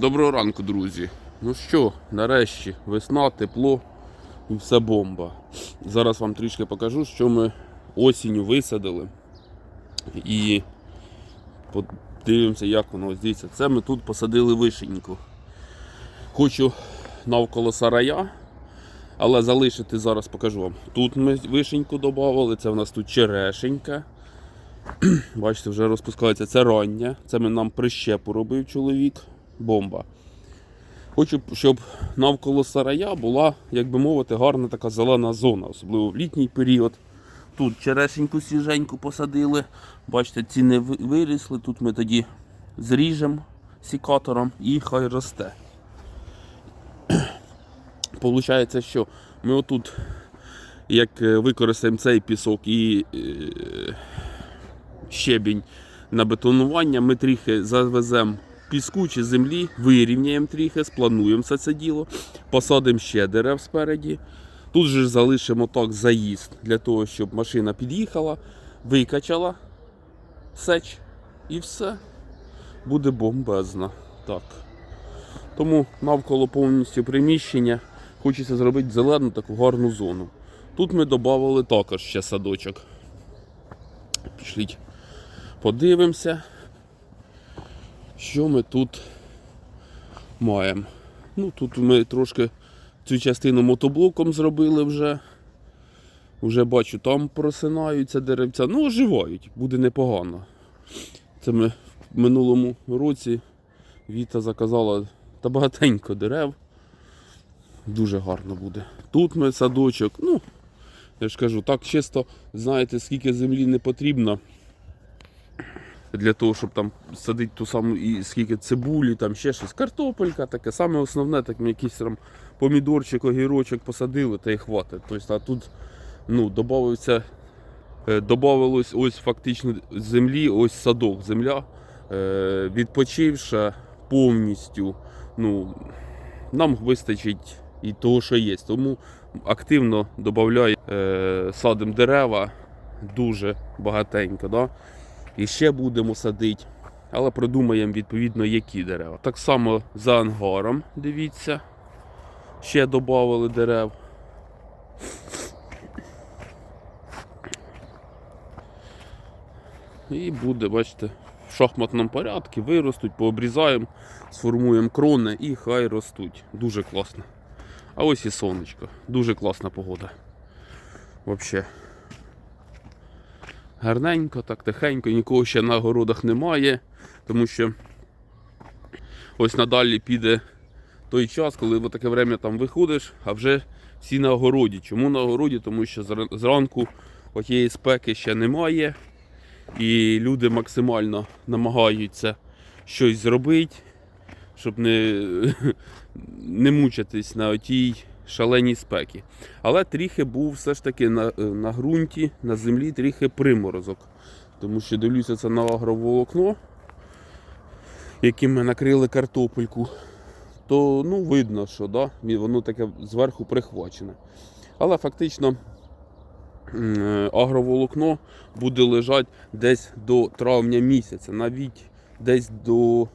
Доброго ранку, друзі. Ну що, нарешті, весна, тепло і все бомба. Зараз вам трішки покажу, що ми осінню висадили. І подивимося, як воно ось. Це ми тут посадили вишеньку. Хочу навколо сарая, але залишити зараз покажу вам. Тут ми вишеньку додавали, це в нас тут черешенька. Бачите, вже розпускається. Це рання. Це ми нам прищепу робив чоловік. Бомба. Хочу, щоб навколо сарая була, як би мовити, гарна така зелена зона, особливо в літній період. Тут черешеньку свіженьку посадили. Бачите, ці не вирісли. Тут ми тоді зріжемо сікатором і хай росте. Получається, що ми отут, як е, використаємо цей пісок і е, щебінь на бетонування, ми трохи завеземо піску чи землі, вирівняємо трохи, сплануємо все це діло, посадимо ще дерев спереді. Тут же залишимо так заїзд для того, щоб машина під'їхала, викачала сеч і все. Буде бомбезно. Так. Тому навколо повністю приміщення хочеться зробити зелену таку гарну зону. Тут ми додали також ще садочок. Пішліть, подивимося, що ми тут маємо. Ну, тут ми трошки цю частину мотоблоком зробили вже. Вже бачу, там просинаються деревця. Ну, оживають, буде непогано. Це ми в минулому році Віта заказала та багатенько дерев. Дуже гарно буде. Тут ми садочок, ну, я ж кажу, так чисто, знаєте, скільки землі не потрібно для того, щоб там садити ту саму і скільки цибулі, там ще щось. Картопелька таке, саме основне, так якийсь там помідорчик, огірочок посадили та й хватить. Тобто, а тут ну, додався, е, ось фактично землі, ось садок, земля, е, відпочивша повністю. Ну, нам вистачить і того, що є. Тому активно додаю, е, садимо дерева дуже багатенько. Да? І ще будемо садити. Але придумаємо відповідно, які дерева. Так само за ангаром, дивіться, ще додали дерев. І буде, бачите, в шахматному порядку виростуть, пообрізаємо, сформуємо крони і хай ростуть. Дуже класно. А ось і сонечко. Дуже класна погода. Взагалі. Гарненько, так тихенько, нікого ще на городах немає, тому що ось надалі піде той час, коли в таке время там виходиш, а вже всі на огороді. Чому на огороді? Тому що зранку отієї спеки ще немає, і люди максимально намагаються щось зробити, щоб не, не мучитись на отій шаленій спекі. Але трохи був все ж таки на, на ґрунті, на землі трохи приморозок. Тому що дивлюся це на агроволокно, яким ми накрили картопельку, то ну, видно, що да, воно таке зверху прихвачене. Але фактично е, агроволокно буде лежати десь до травня місяця, навіть десь до.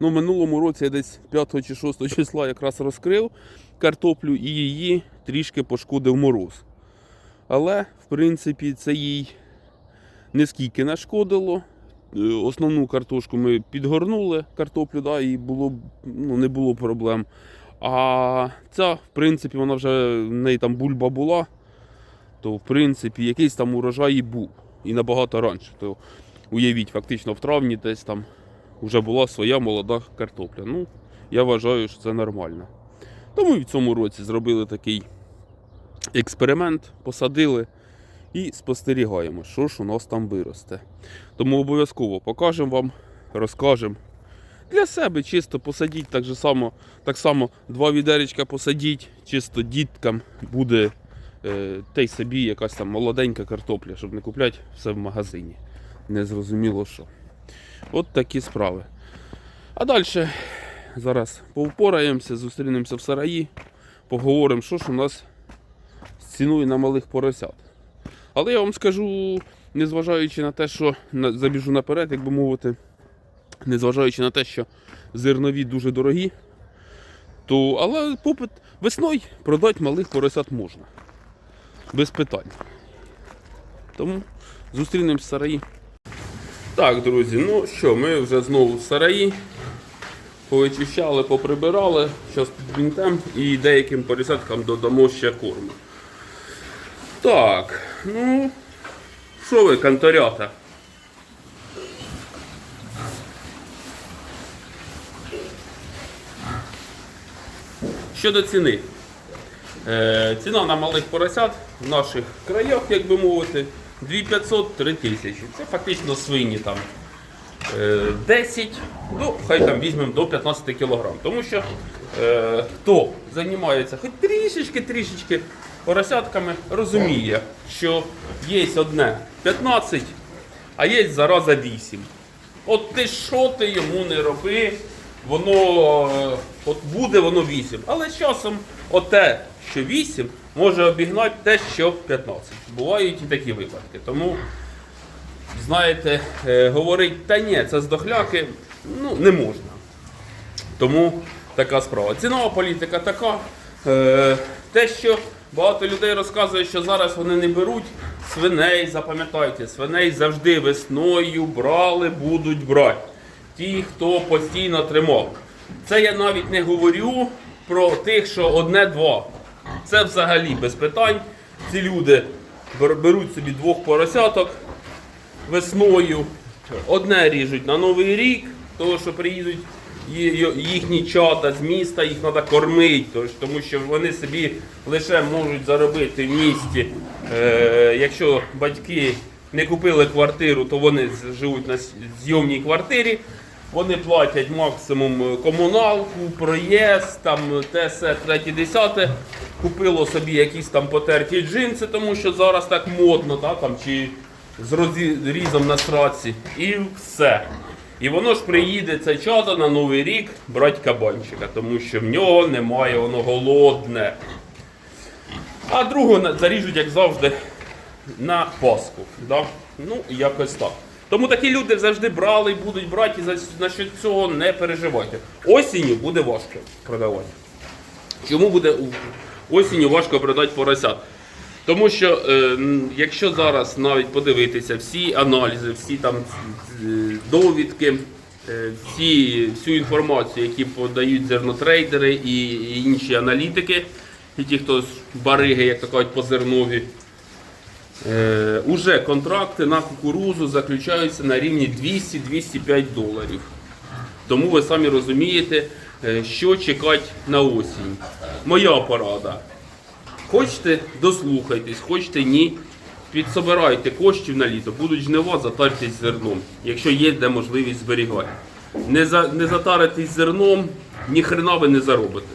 Ну, минулому році я десь 5 чи 6 числа якраз розкрив картоплю і її трішки пошкодив мороз. Але, в принципі, це їй не скільки нашкодило. Е, Основну картошку ми підгорнули картоплю, да, і було, ну, не було проблем. А ця, в принципі, вона вже в неї там бульба була, то в принципі якийсь там урожай і був. І набагато раніше. То уявіть, фактично в травні десь там вже була своя молода картопля. Ну, я вважаю, що це нормально. Тому і в цьому році зробили такий експеримент, посадили і спостерігаємо, що ж у нас там виросте. Тому обов'язково покажемо вам, розкажемо. Для себе чисто посадіть так, же само, так само два відеречка посадіть, чисто діткам буде е, та собі якась там молоденька картопля, щоб не купляти все в магазині. Незрозуміло що. От такі справи. А далі зараз повпораємося, зустрінемося в сараї, поговоримо, що ж у нас з ціною на малих поросят. Але я вам скажу, незважаючи на те, що забіжу наперед, як би мовити, незважаючи на те, що зернові дуже дорогі, то, але попит весною продати малих поросят можна. Без питань. Тому зустрінемось в сараї. Так, друзі, ну що, ми вже знову в сараї. Повичищали, поприбирали, зараз підбінтем і деяким поросяткам додамо ще корму. Так, ну, що ви, канторята? Щодо ціни. Е, ціна на малих поросят в наших краях, як би мовити, 2500-3000. Це фактично свині там 10, ну хай там візьмемо до 15 кг. Тому що е, хто займається хоч трішечки-трішечки поросятками, розуміє, що є одне 15, а є зараза 8. От ти що ти йому не роби, воно е, от буде воно 8. Але з часом оте, що 8, може обігнати те, що 15. Бувають і такі випадки. Тому, знаєте, е, говорить, та ні, це здохляки, ну, не можна. Тому така справа. Цінова політика така. Е, те, що багато людей розказує, що зараз вони не беруть свиней, запам'ятайте, свиней завжди весною брали, будуть брати. Ті, хто постійно тримав. Це я навіть не говорю про тих, що одне-два. Це взагалі без питань. Ці люди беруть собі двох поросяток весною. Одне ріжуть на Новий рік, тому що приїдуть їхні чата з міста, їх треба кормити, тому що вони собі лише можуть заробити в місті. Е, якщо батьки не купили квартиру, то вони живуть на зйомній квартирі. Вони платять максимум е, комуналку, проїзд, там те, се, третє, десяте. Купило собі якісь там потерті джинси, тому що зараз так модно, да, там, чи з розрізом на сраці. І все. І воно ж приїде це чудо на Новий рік брати кабанчика, тому що в нього немає, воно голодне. А другого заріжуть, як завжди, на Пасху. Да? Ну, якось так. Тому такі люди завжди брали і будуть брати, і за цього не переживайте. Осінню буде важко продавати. Чому буде осінню важко продати поросят? Тому що е, якщо зараз навіть подивитися всі аналізи, всі там е, довідки, е, всі, всю інформацію, які подають зернотрейдери і, інші аналітики, і ті, хто з бариги, як то кажуть, по зернові, уже контракти на кукурузу заключаються на рівні 200-205 доларів. Тому ви самі розумієте, що чекати на осінь. Моя порада. Хочете, дослухайтесь, хочете ні. Підсобирайте коштів на літо, будуть жнива, затартесь зерном, якщо є де можливість зберігати. Не, за, не затаритесь зерном, ні хрена ви не заробите.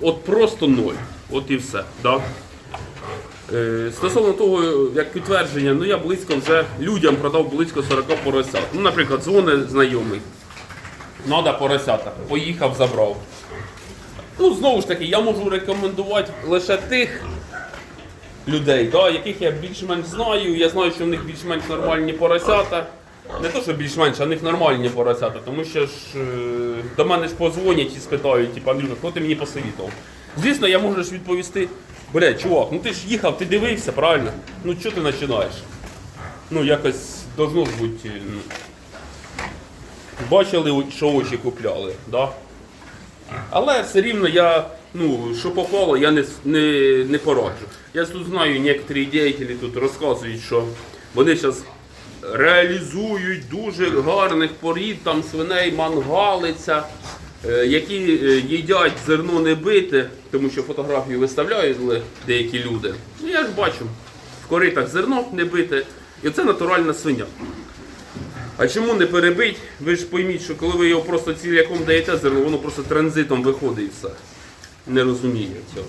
От просто ноль. От і все. Да? Е, стосовно того, як підтвердження, ну я близько вже людям продав близько 40 поросят. Ну, наприклад, дзвонить знайомий. Надо поросята. Поїхав, забрав. Ну, знову ж таки, я можу рекомендувати лише тих людей, да, яких я більш-менш знаю. Я знаю, що в них більш-менш нормальні поросята. Не то, що більш-менш, а в них нормальні поросята, тому що ж е, до мене ж позвонять і спитають, типу, Андрюха, хто ти мені посовітував? Звісно, я можу ж відповісти, блядь, чувак, ну ти ж їхав, ти дивився, правильно? Ну що ти починаєш? Ну, якось должно ж бути. ну, Бачили, що очі купляли, да? Але все рівно я, ну, що попало, я не, не, не пораджу. Я тут знаю, некоторі діятелі тут розказують, що вони зараз реалізують дуже гарних порід, там свиней мангалиця, е, які е, їдять зерно не бите, тому що фотографії виставляють деякі люди. Ну, я ж бачу, в коритах зерно не бите, і це натуральна свиня. А чому не перебить? Ви ж пойміть, що коли ви його просто ціляком даєте зерно, воно просто транзитом виходить і все. Не розуміє цього.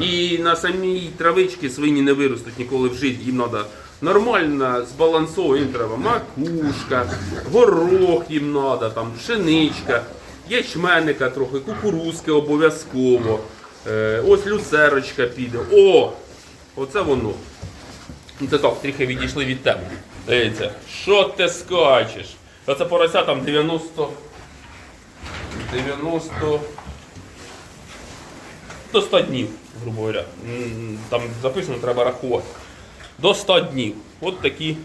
І на самій травичці свині не виростуть ніколи в житті. Їм треба нормально, збалансовано, їм треба макушка, горох їм треба, там, пшеничка, ячменника трохи, кукурузки обов'язково. Е, ось люцерочка піде. О! Оце воно. Ну це так, трохи відійшли від теми. Дивіться, що ти скачеш? Оце порося там 90 90 до 100 днів, грубо говоря. Там записано, треба рахувати. До 100 днів. От такі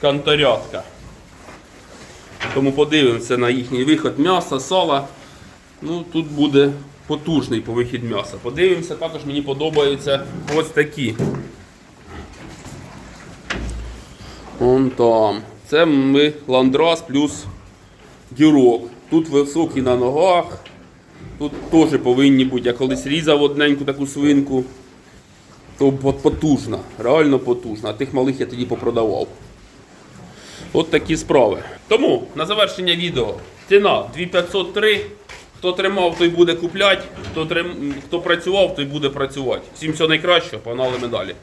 канторятка. Тому подивимося на їхній виход м'яса, сала. Ну, тут буде потужний по вихід м'яса. Подивимося, також мені подобаються ось такі. Вон там. Це ми ландрас плюс дірок. Тут високий на ногах. Тут теж повинні бути. Я колись різав одненьку таку свинку. То по- потужна, реально потужна. А тих малих я тоді попродавав. От такі справи. Тому на завершення відео ціна 2503. Хто тримав, той буде купляти. Хто, трим... Хто працював, той буде працювати. Всім всього найкращого, погнали медалі.